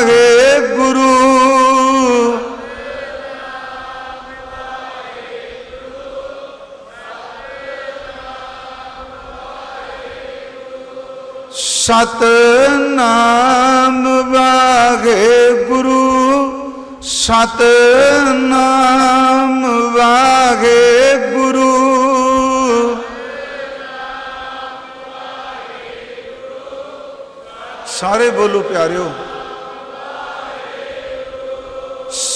ਮਿਲਾਏ ਗੁਰੂ। ਸਤ ਨਾਮ ਵਾਗੇ ਗੁਰੂ। ਸਤ ਨਾਮ ਵਾਗੇ ਗੁਰੂ। ਸਾਰੇ ਬੋਲੋ ਪਿਆਰਿਓ।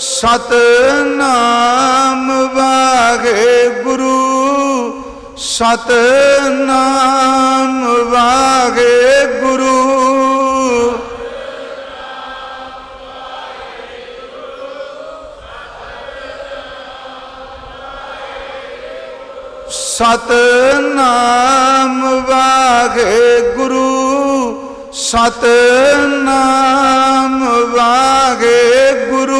ਸਤਨਾਮ ਵਾਹਿਗੁਰੂ ਸਤਨਾਮ ਵਾਹਿਗੁਰੂ। ਸਤਨਾਮ ਵਾਹਿਗੁਰੂ ਸਤਨਾਮ ਵਾਹਿਗੁਰੂ।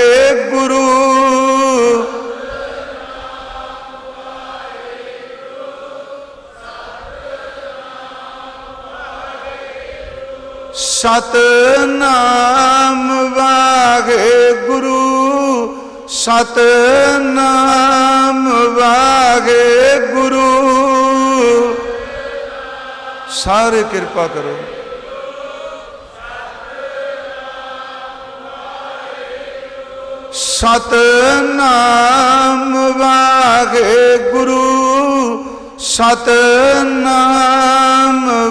ਸਤਨਾਮ ਵਾਹਿਗੁਰੂ ਸਤਨਾਮ ਵਾਹਿਗੁਰੂ। ਸਾਰੇ ਕਿਰਪਾ ਕਰੋ। ਸਤਨਾਮ ਵਾਹਿਗੁਰੂ ਸਤਨਾਮ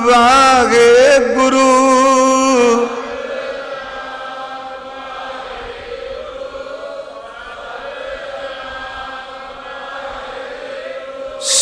ਵਾਹਿਗੁਰੂ।